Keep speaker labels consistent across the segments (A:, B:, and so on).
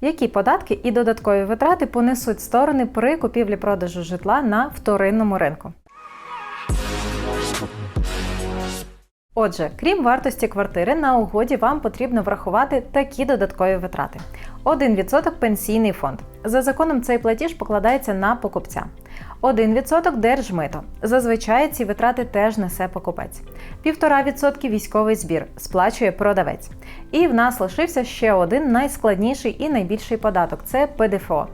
A: Які податки і додаткові витрати понесуть сторони при купівлі-продажу житла на вторинному ринку? Отже, крім вартості квартири, на угоді вам потрібно врахувати такі додаткові витрати: 1% пенсійний фонд. За законом цей платіж покладається на покупця. 1% держмито. Зазвичай ці витрати теж несе покупець. 1,5% військовий збір сплачує продавець. І в нас лишився ще один найскладніший і найбільший податок це ПДФО.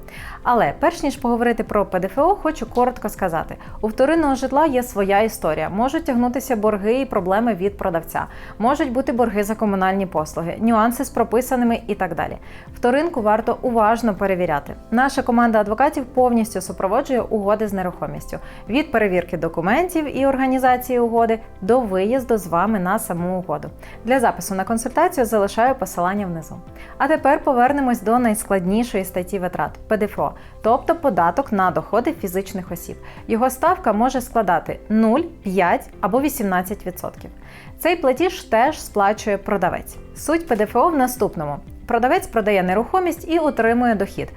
A: Але перш ніж поговорити про ПДФО, хочу коротко сказати: у вторинного житла є своя історія. Можуть тягнутися борги і проблеми від продавця, можуть бути борги за комунальні послуги, нюанси з прописаними і так далі. Вторинку варто уважно перевіряти. Наша команда адвокатів повністю супроводжує угоди з нерухомістю від перевірки документів і організації угоди до виїзду з вами на саму угоду. Для запису на консультацію залишаю посилання внизу. А тепер повернемось до найскладнішої статті витрат ПДФО, тобто податок на доходи фізичних осіб. Його ставка може складати 0, 5 або 18%. Цей платіж теж сплачує продавець. Суть ПДФО в наступному: продавець продає нерухомість і отримує дохід.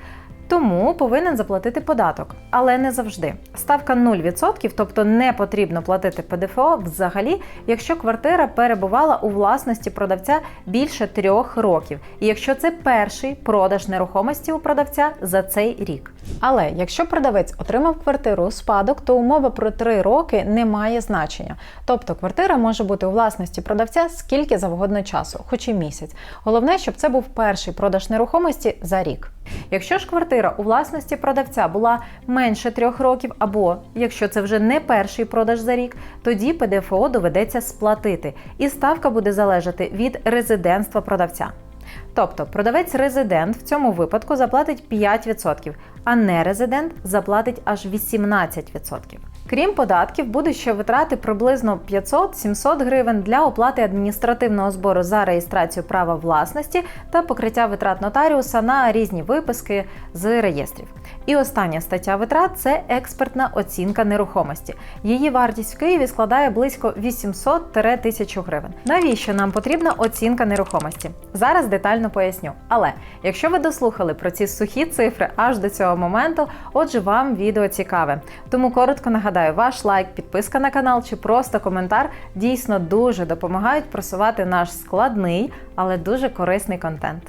A: Тому повинен заплатити податок, але не завжди. Ставка 0%, тобто не потрібно платити ПДФО взагалі, якщо квартира перебувала у власності продавця більше трьох років, і якщо це перший продаж нерухомості у продавця за цей рік. Але якщо продавець отримав квартиру у спадок, то умова про 3 роки не має значення. Тобто квартира може бути у власності продавця скільки завгодно часу, хоч і місяць. Головне, щоб це був перший продаж нерухомості за рік. Якщо ж квартира у власності продавця була менше трьох років, або якщо це вже не перший продаж за рік, тоді ПДФО доведеться сплатити, і ставка буде залежати від резидентства продавця. Тобто продавець резидент в цьому випадку заплатить 5%, а не резидент заплатить аж 18%. Крім податків, будуть ще витрати приблизно 500-700 гривень для оплати адміністративного збору за реєстрацію права власності та покриття витрат нотаріуса на різні виписки з реєстрів. І остання стаття витрат це експертна оцінка нерухомості. Її вартість в Києві складає близько 800-1000 гривень. Навіщо нам потрібна оцінка нерухомості? Зараз детально поясню. Але якщо ви дослухали про ці сухі цифри аж до цього моменту, отже, вам відео цікаве. Тому коротко нагадаю, ваш лайк, підписка на канал чи просто коментар дійсно дуже допомагають просувати наш складний, але дуже корисний контент.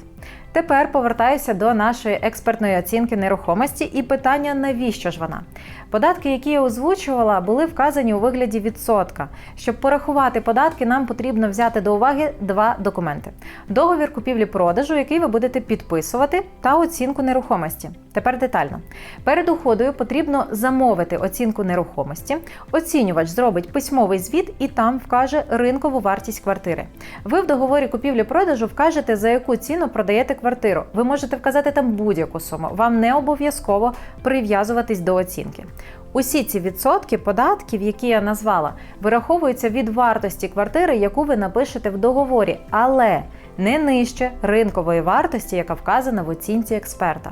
A: Тепер повертаюся до нашої експертної оцінки нерухомості і питання, навіщо ж вона? Податки, які я озвучувала, були вказані у вигляді відсотка. Щоб порахувати податки, нам потрібно взяти до уваги два документи: договір купівлі-продажу, який ви будете підписувати, та оцінку нерухомості. Тепер детально. Перед уходою потрібно замовити оцінку нерухомості. Оцінювач зробить письмовий звіт і там вкаже ринкову вартість квартири. Ви в договорі купівлі-продажу вкажете, за яку ціну продаєте квартиру. Ви можете вказати там будь-яку суму. Вам не обов'язково прив'язуватись до оцінки. Усі ці відсотки податків, які я назвала, вираховуються від вартості квартири, яку ви напишете в договорі, але не нижче ринкової вартості, яка вказана в оцінці експерта.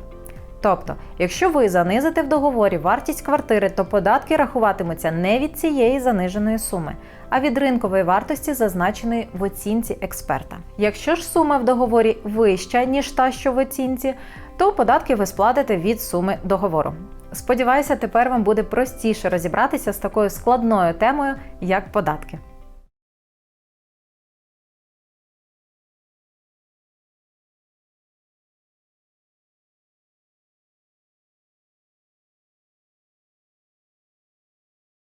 A: Тобто, якщо ви занизите в договорі вартість квартири, то податки рахуватимуться не від цієї заниженої суми, а від ринкової вартості, зазначеної в оцінці експерта. Якщо ж сума в договорі вища, ніж та, що в оцінці, то податки ви сплатите від суми договору. Сподіваюся, тепер вам буде простіше розібратися з такою складною темою, як податки.